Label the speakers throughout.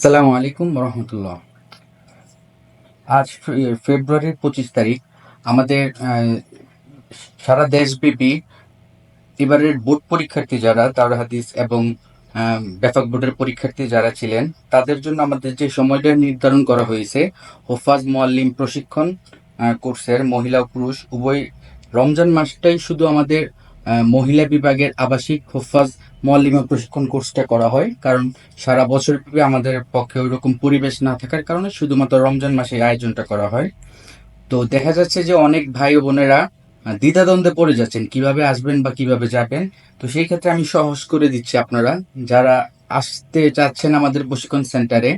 Speaker 1: আসসালামু আলাইকুম রহমতুল্লাহ আজ ফেব্রুয়ারির পঁচিশ তারিখ। আমাদের সারা দেশব্যাপী এবারের বোর্ড পরীক্ষার্থী যারা তার হাদিস এবং ব্যাপক বোর্ডের পরীক্ষার্থী যারা ছিলেন, তাদের জন্য আমাদের যে সময়টা নির্ধারণ করা হয়েছে, হোফাজ মোয়াল্লিম প্রশিক্ষণ কোর্সের মহিলা পুরুষ, উভয় রমজান মাসটাই শুধু আমাদের মহিলা বিভাগের আবাসিক হোফাজ মোয়াল্লিমা প্রশিক্ষণ কোর্সটা করা হয়, কারণ সারা বছর ব্যাপী আমাদের পক্ষে ওইরকম পরিবেশ না থাকার কারণে শুধুমাত্র রমজান মাসে আয়োজনটা করা হয়। তো দেখা যাচ্ছে যে অনেক ভাই বোনেরা দ্বিধাদ্বন্দ্বে পড়ে যাচ্ছেন, কীভাবে আসবেন বা কীভাবে যাবেন? তো সেই ক্ষেত্রে আমি সহজ করে দিচ্ছি আপনারা, যারা আসতে চাচ্ছেন আমাদের প্রশিক্ষণ সেন্টারে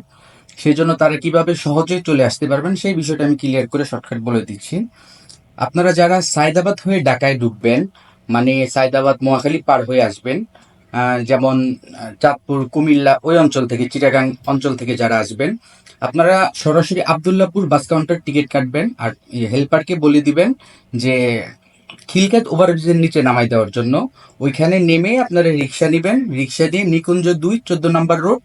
Speaker 1: সেই জন্য তারা কীভাবে সহজেই চলে আসতে পারবেন সেই বিষয়টা আমি ক্লিয়ার করে শর্টকাট বলে দিচ্ছি। আপনারা যারা সায়দাবাদ হয়ে ঢাকায় ঢুকবেন মানে সায়দাবাদ মহাখালী পার হয়ে আসবেন যেমন চাঁদপুর, কুমিল্লা, ওই অঞ্চল থেকে, চিটাগাং অঞ্চল থেকে যারা আসবেন, আপনারা সরাসরি আবদুল্লাপুর বাস কাউন্টার টিকিট কাটবেন আর হেল্পারকে বলে দিবেন যে খিলকাত ওভারব্রিজের নিচে নামাই দেওয়ার জন্য। ওইখানে নেমে আপনারা রিক্সা নেবেন। রিক্সা দিয়ে নিকুঞ্জ দুই, চোদ্দ নম্বর রোড।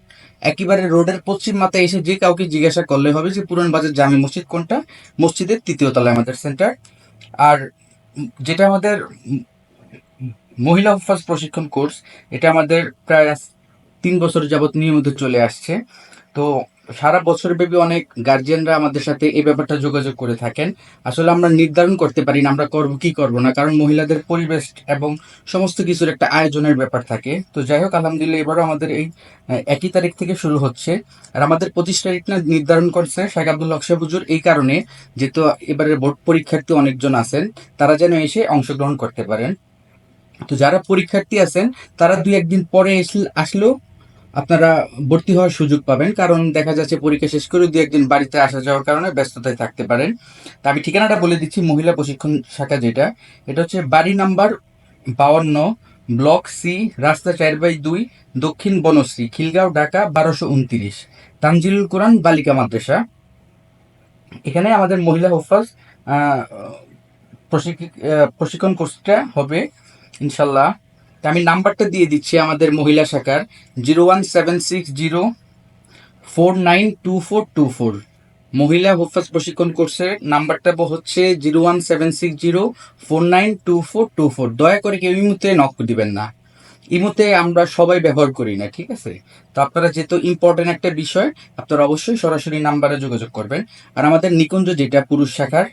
Speaker 1: একেবারে রোডের পশ্চিম মাথায় এসে যে কাউকে জিজ্ঞাসা করলে হবে যে, পুরান বাজার জামি মসজিদ কোনটা? মসজিদের তৃতীয় তলায় আমাদের সেন্টার। আর যেটা আমাদের মহিলা ফার্স্ট প্রশিক্ষণ কোর্স, এটা আমাদের প্রায় তিন বছর যাবত নিয়মিত চলে আসছে। তো সারা বছর ব্যাপী অনেক গার্জিয়ানরা আমাদের সাথে এই ব্যাপারটা যোগাযোগ করে থাকেন। আসলে আমরা নির্ধারণ করতে পারি না আমরা করব কি করব না, কারণ মহিলাদের পরিবেশ এবং সমস্ত কিছুর একটা আয়োজনের ব্যাপার থাকে। তো যাই হোক, আলহামদুলিল্লাহ এবারও আমাদের এই একই তারিখ থেকে শুরু হচ্ছে। আর আমাদের পঁচিশ তারিখ না নির্ধারণ করছে শেখ আব্দুল হক এই কারণে, যেহেতু এবারের বোর্ড পরীক্ষার্থী অনেকজন আছেন, তারা যেন এসে অংশগ্রহণ করতে পারেন। তো যারা পরীক্ষার্থী আছেন, তারা দুই একদিন পরে আসলেও আপনারা ভর্তি হওয়ার সুযোগ পাবেন। কারণ দেখা যাচ্ছে পরীক্ষা শেষ করে দুই একদিন বাড়িতে আসা যাওয়ার কারণে ব্যস্ততায় থাকতে পারেন। তা আমি ঠিকানাটা বলে দিচ্ছি, মহিলা প্রশিক্ষণ শাখা যেটা। এটা হচ্ছে বাড়ি নাম্বার বাউন্ন ব্লক সি, রাস্তা চার বাই দুই, দক্ষিণ বনশ্রী, খিলগাঁও, ঢাকা, বারোশো উনত্রিশ। তানজিলুল কোরআন, বালিকা মাদ্রাসা। এখানে আমাদের মহিলা হোফাজ প্রশিক্ষণ কোর্সটা হবে। ইনশাল্লাহ। আমি নাম্বারটা দিয়ে দিচ্ছি আমাদের মহিলা শাখার, zero one seven six zero, four nine two four two four. মহিলা হোফাজ প্রশিক্ষণ কোর্সের নাম্বারটা হচ্ছে zero one seven six zero, four nine two four two four. দয়া করে কেউ ইমুতে নক দিবেন না। ইমুতে আমরা সবাই ব্যবহার করি না, ঠিক আছে? তো আপনারা যেহেতু ইম্পর্টেন্ট একটা বিষয়, আপনারা অবশ্যই সরাসরি নাম্বারে যোগাযোগ করবেন। আর আমাদের নিকুঞ্জ যেটা পুরুষ শাখার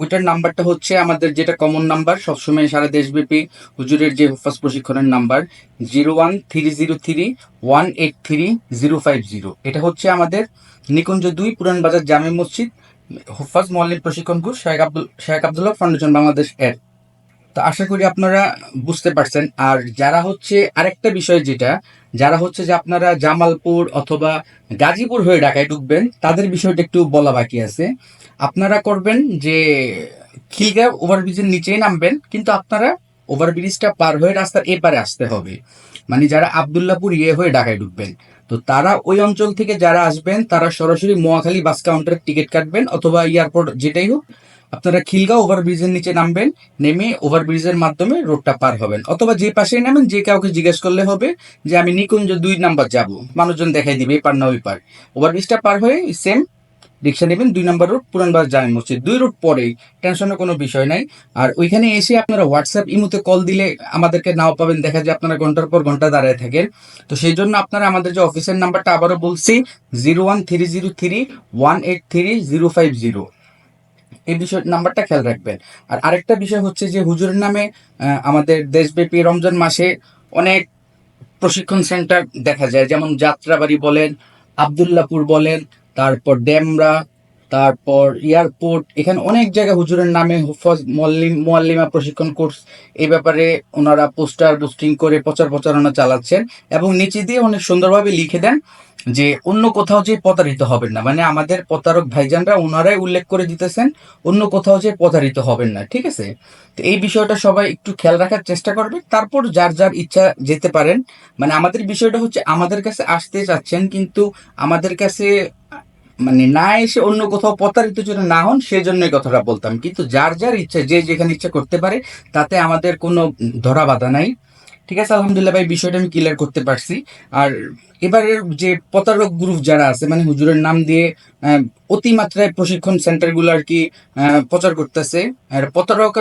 Speaker 1: ওইটার নাম্বারটা হচ্ছে আমাদের যেটা কমন নাম্বার সবসময় সারা দেশব্যাপী হুজুরের যে হুফাস প্রশিক্ষণের number zero one three zero three one eight three zero five zero এটা হচ্ছে আমাদের নিকুঞ্জ দুই পুরান বাজার জামে মসজিদ, হুফাজ মল্লিক প্রশিক্ষণ কোর্স শেখ আব্দুল শেখ আবদুল্লাহ ফাউন্ডেশন বাংলাদেশ এর। তো আশা করি আপনারা বুঝতে পারছেন। আর যারা হচ্ছে আরেকটা বিষয় যেটা, যারা হচ্ছে যে আপনারা জামালপুর অথবা গাজীপুর হয়ে ঢাকায় ঢুকবেন, তাদের বিষয়টা একটু বলা বাকি আছে। আপনারা করবেন যে খিলগাঁও ওভারব্রিজের নিচেই নামবেন, কিন্তু আপনারা ওভারব্রিজটা পার হয়ে রাস্তার এপারে আসতে হবে। মানে যারা আবদুল্লাপুর ইয়ে হয়ে ঢাকায় ঢুকবেন, তো তারা ওই অঞ্চল থেকে যারা আসবেন, তারা সরাসরি মোয়াখালী বাস কাউন্টারের টিকিট কাটবেন অথবা এয়ারপোর্ট যেটাই হোক আপনারা খিলগাঁও ওভারব্রিজের নিচে নামবেন, নেমে ওভারব্রিজের মাধ্যমে রোডটা পার হবেন। অথবা যে পাশেই নামেন, যে কাউকে জিজ্ঞেস করলে হবে যে আমি নিকুঞ্জ দুই নাম্বার যাব। মানুষজন দেখাই দিবে, এই পার না ওই পার। ওভারব্রিজটা পার হয়ে সেম রিক্সা নেবেন, দুই নম্বর রোড পুরানবাজার জামি মসজিদ। দুই রোড পরেই টেনশনের কোনো বিষয় নাই। আর ওইখানে এসে আপনারা হোয়াটসঅ্যাপ ইমুতে কল দিলে আমাদেরকে নাও পাবেন। দেখা যায় আপনারা ঘণ্টার পর ঘণ্টা দাঁড়ায় থাকেন। তো সেই জন্য আপনারা আমাদের যে অফিসের নাম্বারটা আবারও বলছি zero one three zero three one eight three zero five zero বিষয়, নাম্বারটা খেয়াল রাখবেন। আর আরেকটা বিষয় হচ্ছে যে হুজুরের নামে আমাদের দেশব্যাপী রমজান মাসে অনেক প্রশিক্ষণ সেন্টার দেখা যায়। যেমন যাত্রাবাড়ি বলেন, আবদুল্লাপুর বলেন, তারপর ডেমরা তারপর এয়ারপোর্ট, এখানে অনেক জায়গায় হুজুরের নামে হুফাজ মোয়াল্লিম, মোয়াল্লিমা প্রশিক্ষণ কোর্স, এই ব্যাপারে ওনারা পোস্টার, বুস্টিং করে প্রচার প্রচারণা চালাচ্ছেন এবং নিচে দিয়ে অনেক সুন্দরভাবে লিখে দেন যে অন্য কোথাও যে প্রতারিত হবেন না। মানে আমাদের প্রতারক ভাইজানরা ওনারাই উল্লেখ করে দিতেছেন, অন্য কোথাও যে প্রতারিত হবেন না, ঠিক আছে? তো এই বিষয়টা সবাই একটু খেয়াল রাখার চেষ্টা করবে। তারপর যার যার ইচ্ছা যেতে পারেন। মানে আমাদের বিষয়টা হচ্ছে, আমাদের কাছে আসতে চাচ্ছেন, কিন্তু আমাদের কাছে মানে না এসে অন্য কোথাও প্রতারিত যেন না হন, সেজন্য এই কথাটা বলতাম। কিন্তু যার যার ইচ্ছা, যে যেখানে ইচ্ছা করতে পারে, তাতে আমাদের কোনো ধরা বাধা নাই। ঠিক আছে, আলহামদুলিল্লাহ ভাই, বিষয়টা আমি ক্লিয়ার করতে পারছি। আর এবারের যে প্রতারক গ্রুপ যারা আছে মানে হুজুরের নাম দিয়ে অতিমাত্রায় প্রশিক্ষণ সেন্টারগুলো আর কি প্রচার করতেছে, আর প্রতারক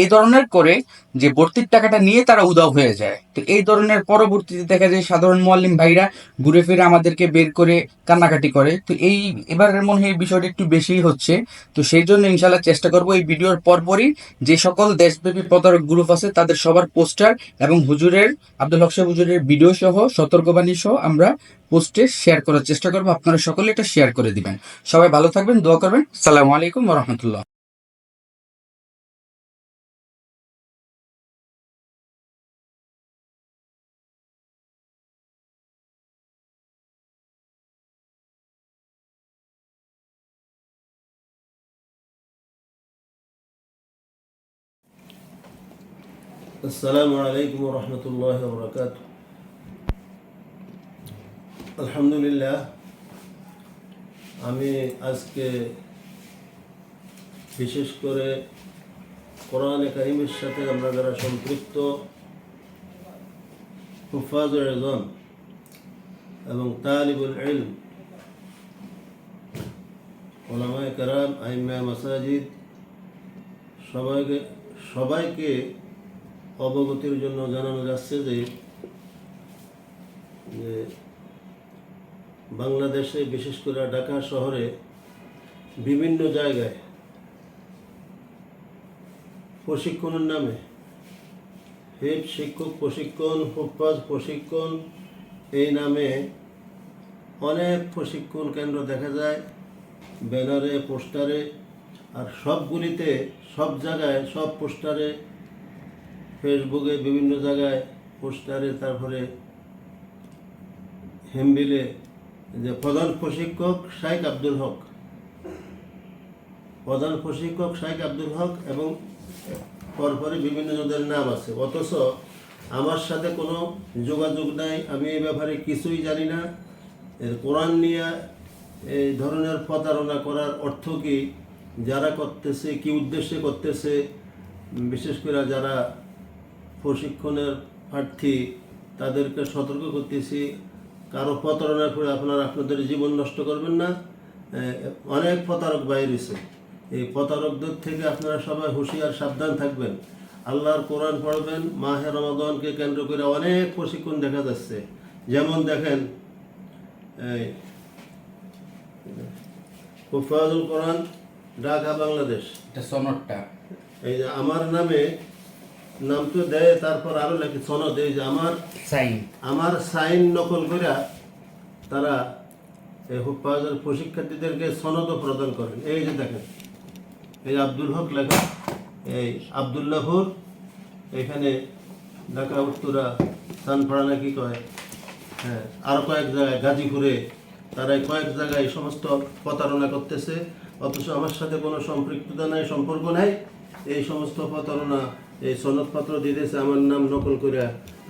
Speaker 1: এই ধরনের করে যে ভর্তির টাকাটা নিয়ে তারা উদাও হয়ে যায়। তো এই ধরনের পরবর্তীতে দেখা যায় সাধারণ মোয়াল্লিম ভাইরা ঘুরে ফিরে আমাদেরকে বের করে কান্নাকাটি করে। তো এই এবারের মনে হয় বিষয়টা একটু বেশিই হচ্ছে। তো সেই জন্য ইনশাল্লাহ চেষ্টা করব এই ভিডিওর পরপরই যে সকল দেশব্যাপী প্রতারক গ্রুপ আছে, তাদের সবার পোস্টার এবং হুজুরের, আব্দুল হক সাহেব হুজুরের ভিডিও সহ, সতর্কবাণী সহ আমরা পোস্টে শেয়ার করার চেষ্টা করব। আপনারা সকলে এটা শেয়ার করে দিবেন। সবাই ভালো থাকবেন, দোয়া করবেন। সালামু আলাইকুম রহমতুল্লাহ।
Speaker 2: السلام عليكم ورحمة الله وبركاته আলহামদুলিল্লাহ আমি আজকে বিশেষ করে কোরআনে কারিমের সাথে আমরা যারা সম্পৃক্ত হুফাজুল আজম এবং তালিবুল ইলম ওলামায় কারাম আইমা মাসাজিদ সবাইকে সবাইকে অবগতির জন্য জানানো যাচ্ছে যে বাংলাদেশে বিশেষ করে ঢাকা শহরে বিভিন্ন জায়গায় প্রশিক্ষণের নামে হেড শিক্ষক, প্রশিক্ষণ, হুফাজ প্রশিক্ষণ, এই নামে অনেক প্রশিক্ষণ কেন্দ্র দেখা যায়, ব্যানারে, পোস্টারে, আর সবগুলিতে সব জায়গায় সব পোস্টারে ফেসবুকে বিভিন্ন জায়গায় পোস্টারে তারপরে হেমবিলে যে প্রধান প্রশিক্ষক শাইখ আব্দুল হক। প্রধান প্রশিক্ষক শাইখ আব্দুল হক এবং পরপরে বিভিন্ন জনের নাম আছে। অথচ আমার সাথে কোনো যোগাযোগ নাই, আমি এই ব্যাপারে কিছুই জানি না। এর কোরআন নিয়ে এই ধরনের প্রতারণা করার অর্থ কি? যারা করতেছে, কি উদ্দেশ্যে করতেছে? বিশেষ করে যারা প্রশিক্ষণের প্রার্থী তাদেরকে সতর্ক করতেছি। কারও প্রতারণা করে আপনারা আপনাদের জীবন নষ্ট করবেন না। অনেক প্রতারক বাইর হয়েছে এই প্রতারকদের থেকে আপনারা সবাই হুঁশিয়ার সাবধান থাকবেন। আল্লাহর কোরআন পড়বেন মাহে রমাদনকে কেন্দ্র করে অনেক প্রশিক্ষণ দেখা যাচ্ছে। যেমন দেখেন হুফাজুল কোরআন ঢাকা বাংলাদেশ।
Speaker 1: এটা সনদটা।
Speaker 2: এই যে আমার নামে নাম তো দেয় তারপর আরও লেখে সনদ এই যে আমার
Speaker 1: সাইন।
Speaker 2: আমার সাইন নকল করে তারা এই হুফাজের প্রশিক্ষার্থীদেরকে সনদও প্রদান করেন। এই যে দেখেন এই আব্দুল হক লেখা এই আবদুল্লাহপুর এখানে ঢাকা উত্তরা সানপাড়া নাকি কয়? হ্যাঁ আরও কয়েক জায়গায় গাজীপুরে তারা কয়েক জায়গায় এই সমস্ত প্রতারণা করতেছে। অথচ আমার সাথে কোনো সম্পৃক্ততা নাই সম্পর্ক নাই। এই সমস্ত প্রতারণা এই সনদপত্র দিতেছে আমার নাম নকল করে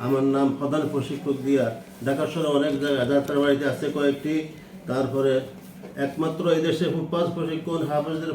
Speaker 2: আমার নাম প্রধান প্রশিক্ষক দিয়া। ঢাকা শহরে অনেক জায়গায় যাত্রা বাড়িতে আছে কয়েকটি। তারপরে একমাত্র এই দেশে ফুটপাস প্রশিক্ষণ হাফেজদের